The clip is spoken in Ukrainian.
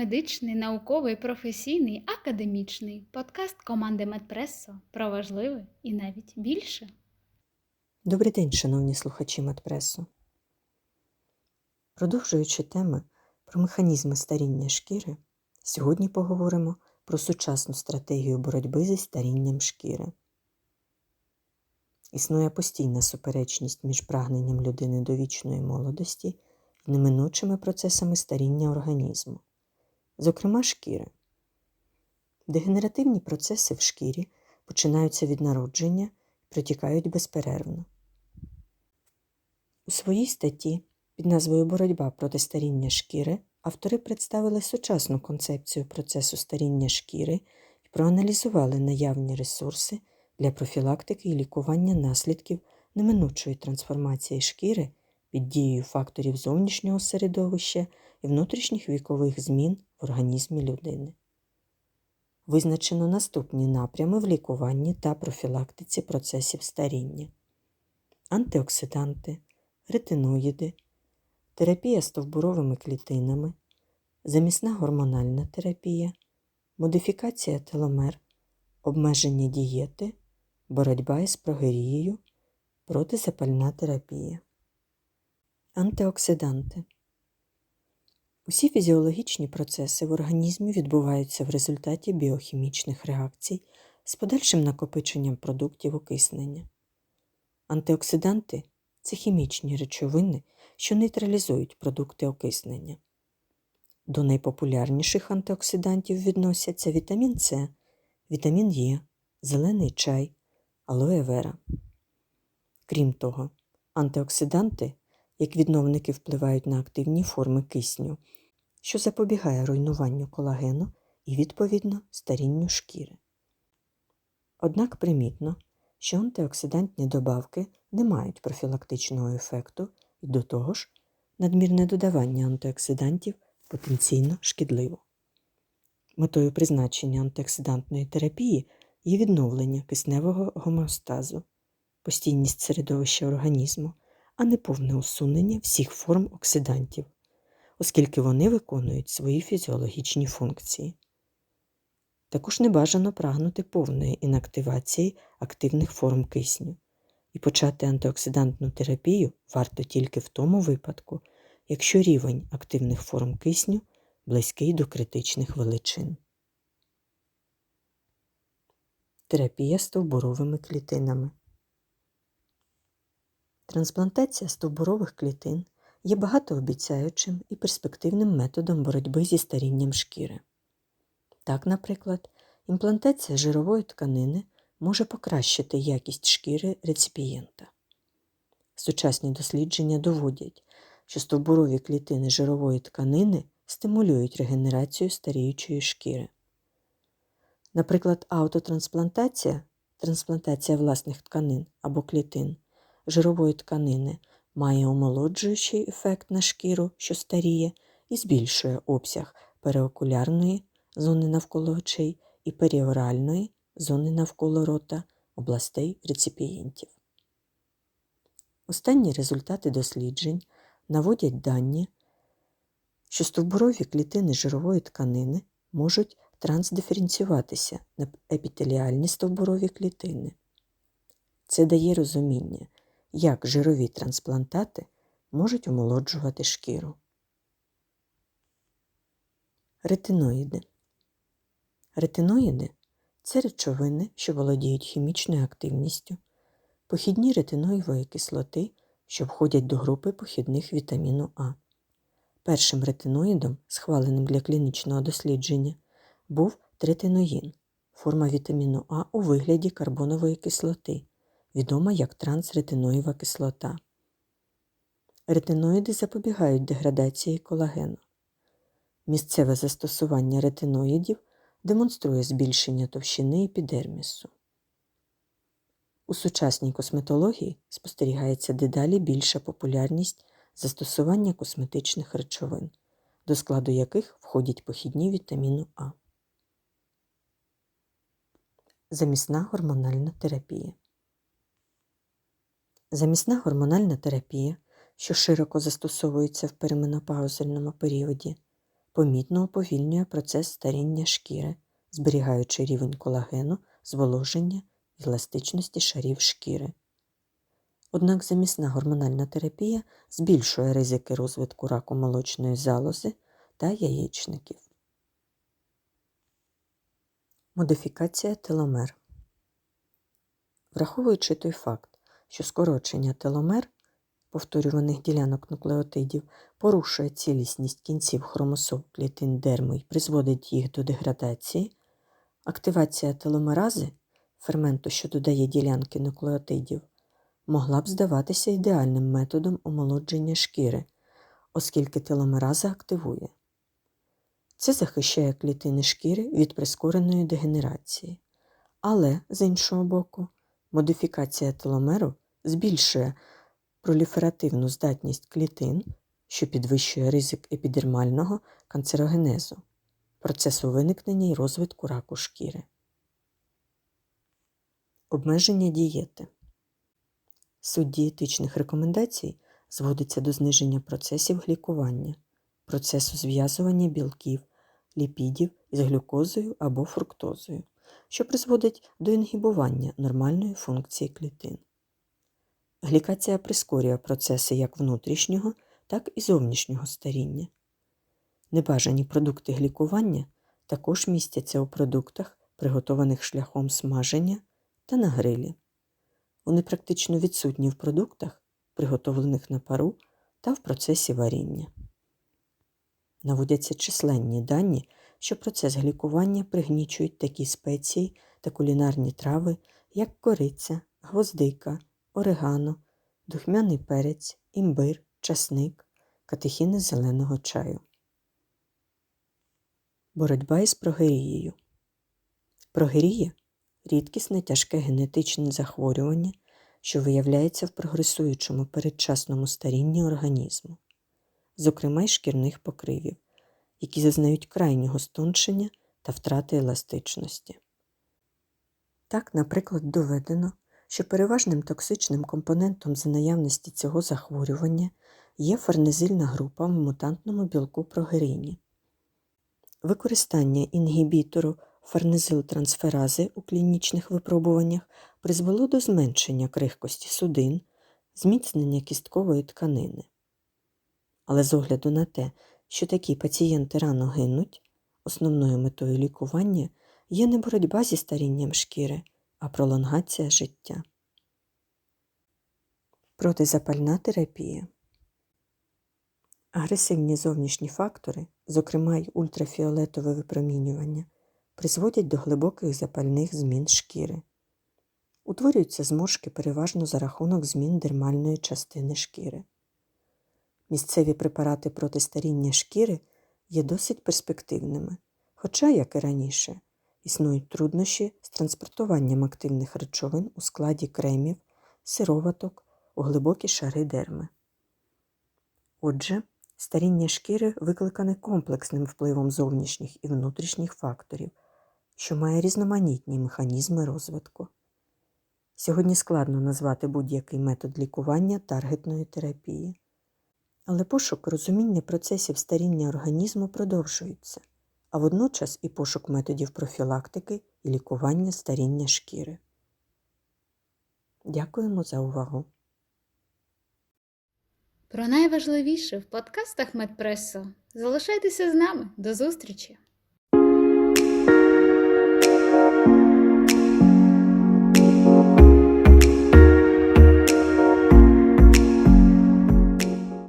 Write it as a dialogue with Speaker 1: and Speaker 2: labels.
Speaker 1: медичний, науковий, професійний, академічний подкаст команди Медпресо про важливе і навіть більше.
Speaker 2: Добрий день, шановні слухачі Медпресу. Продовжуючи теми про механізми старіння шкіри, сьогодні поговоримо про сучасну стратегію боротьби зі старінням шкіри. Існує постійна суперечність між прагненням людини до вічної молодості і неминучими процесами старіння організму, зокрема шкіри. Дегенеративні процеси в шкірі починаються від народження і протікають безперервно. У своїй статті під назвою Боротьба проти старіння шкіри автори представили сучасну концепцію процесу старіння шкіри і проаналізували наявні ресурси для профілактики і лікування наслідків неминучої трансформації шкіри під дією факторів зовнішнього середовища і внутрішніх вікових змін в організмі людини. Визначено наступні напрями в лікуванні та профілактиці процесів старіння: антиоксиданти, ретиноїди, терапія стовбуровими клітинами, замісна гормональна терапія, модифікація теломер, обмеження дієти, боротьба із прогерією, протизапальна терапія. Антиоксиданти. Усі фізіологічні процеси в організмі відбуваються в результаті біохімічних реакцій з подальшим накопиченням продуктів окиснення. Антиоксиданти це хімічні речовини, що нейтралізують продукти окиснення. До найпопулярніших антиоксидантів відносяться вітамін С, вітамін Е, зелений чай, алоe вера. Крім того, антиоксиданти, як відновники, впливають на активні форми кисню, що запобігає руйнуванню колагену і, відповідно, старінню шкіри. Однак примітно, що антиоксидантні добавки не мають профілактичного ефекту і до того ж, надмірне додавання антиоксидантів потенційно шкідливо. Метою призначення антиоксидантної терапії є відновлення кисневого гомеостазу, постійність середовища організму, а не повне усунення всіх форм оксидантів, оскільки вони виконують свої фізіологічні функції. Також не бажано прагнути повної інактивації активних форм кисню, і почати антиоксидантну терапію варто тільки в тому випадку, якщо рівень активних форм кисню близький до критичних величин. Терапія стовбуровими клітинами. Трансплантація стовбурових клітин є багатообіцяючим і перспективним методом боротьби зі старінням шкіри. Так, наприклад, імплантація жирової тканини може покращити якість шкіри реципієнта. Сучасні дослідження доводять, що стовбурові клітини жирової тканини стимулюють регенерацію старіючої шкіри. Наприклад, аутотрансплантація, трансплантація власних тканин або клітин жирової тканини має омолоджуючий ефект на шкіру, що старіє, і збільшує обсяг переокулярної зони навколо очей і періоральної зони навколо рота областей реципієнтів. Останні результати досліджень наводять дані, що стовбурові клітини жирової тканини можуть трансдиференціюватися на епітеліальні стовбурові клітини. Це дає розуміння, як жирові трансплантати можуть омолоджувати шкіру. Ретиноїди. Ретиноїди це речовини, що володіють хімічною активністю, похідні ретиноївої кислоти, що входять до групи похідних вітаміну А. Першим ретиноїдом, схваленим для клінічного дослідження, був третиноїн, форма вітаміну А у вигляді карбонової кислоти, відома як трансретиноїва кислота. Ретиноїди запобігають деградації колагену. Місцеве застосування ретиноїдів демонструє збільшення товщини епідермісу. У сучасній косметології спостерігається дедалі більша популярність застосування косметичних речовин, до складу яких входять похідні вітаміну А. Замісна гормональна терапія. Замісна гормональна терапія, що широко застосовується в перименопаузальному періоді, помітно уповільнює процес старіння шкіри, зберігаючи рівень колагену, зволоження і еластичності шарів шкіри. Однак замісна гормональна терапія збільшує ризики розвитку раку молочної залози та яєчників. Модифікація теломер. Враховуючи той факт, що скорочення теломер повторюваних ділянок нуклеотидів порушує цілісність кінців хромосом клітин дерми і призводить їх до деградації, активація теломерази, ферменту, що додає ділянки нуклеотидів, могла б здаватися ідеальним методом омолодження шкіри, оскільки теломераза активує. Це захищає клітини шкіри від прискореної дегенерації. Але, з іншого боку, модифікація теломеру збільшує проліферативну здатність клітин, що підвищує ризик епідермального канцерогенезу, процесу виникнення і розвитку раку шкіри. Обмеження дієти. Суть дієтичних рекомендацій зводиться до зниження процесів глікування, процесу зв'язування білків, ліпідів із глюкозою або фруктозою, що призводить до інгібування нормальної функції клітин. Глікація прискорює процеси як внутрішнього, так і зовнішнього старіння. Небажані продукти глікування також містяться у продуктах, приготованих шляхом смаження та на грилі. Вони практично відсутні в продуктах, приготовлених на пару та в процесі варіння. Наводяться численні дані, що процес глікування пригнічують такі спеції та кулінарні трави, як кориця, гвоздика, орегано, духмяний перець, імбир, часник, катехіни зеленого чаю. Боротьба із прогерією. Прогерія рідкісне тяжке генетичне захворювання, що виявляється в прогресуючому передчасному старінні організму, зокрема й шкірних покривів, які зазнають крайнього стоншення та втрати еластичності. Так, наприклад, доведено, що переважним токсичним компонентом за наявності цього захворювання є фарнезильна група в мутантному білку прогеріні. Використання інгібітору фарнезилтрансферази у клінічних випробуваннях призвело до зменшення крихкості судин, зміцнення кісткової тканини. Але з огляду на те, що такі пацієнти рано гинуть, основною метою лікування є не боротьба зі старінням шкіри, а пролонгація життя. Протизапальна терапія. Агресивні зовнішні фактори, зокрема й ультрафіолетове випромінювання, призводять до глибоких запальних змін шкіри. Утворюються зморшки переважно за рахунок змін дермальної частини шкіри. Місцеві препарати проти старіння шкіри є досить перспективними, хоча, як і раніше, існують труднощі з транспортуванням активних речовин у складі кремів, сироваток у глибокі шари дерми. Отже, старіння шкіри викликане комплексним впливом зовнішніх і внутрішніх факторів, що має різноманітні механізми розвитку. Сьогодні складно назвати будь-який метод лікування таргетної терапії. Але пошук розуміння процесів старіння організму продовжується, а водночас і пошук методів профілактики і лікування старіння шкіри. Дякуємо за увагу!
Speaker 1: Про найважливіше в подкастах Медпресо. Залишайтеся з нами. До зустрічі!